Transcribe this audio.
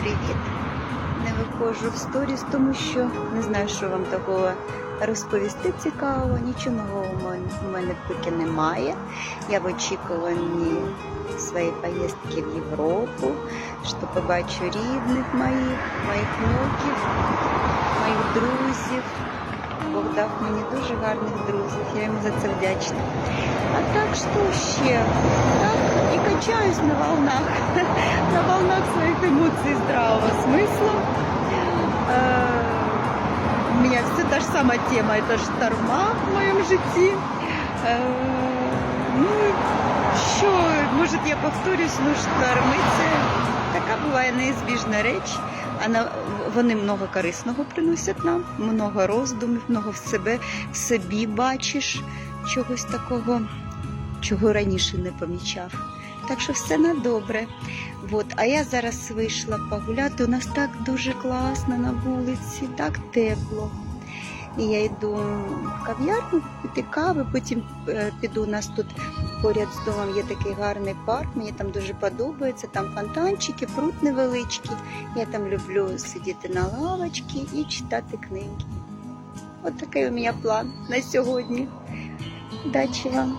привіт! Не виходжу в сторіс, тому що не знаю, що вам такого розповісти цікавого. Нічого нового у мене поки немає. Я в очікуванні своєї поїздки в Європу, що побачу рідних моїх, моїх внуків, моїх друзів. Бог дав мені дуже гарних друзів, я йому за це вдячна. А так що ще? Так, і качаюсь на волнах, на волнах своїх емоцій здравого смысла. Э, У меня все та же самая тема, это шторма в моєму житті. Е, Ну, що, може я повторюсь, ну шторми це така буває неізбіжна реч. А на, вони много корисного приносять нам, много роздумів, много в себе в собі бачиш чогось такого, чого раніше не помічав. Так що все на добре. От, а я зараз вийшла погуляти. У нас так дуже класно на вулиці, так тепло. І я йду в кав'ярню пити кави, потім е, піду. У нас тут поряд з домом є такий гарний парк. Мені там дуже подобається. Там фонтанчики, пруд невеличкий. Я там люблю сидіти на лавочці і читати книги. От такий у мене план на сьогодні. Удачі вам!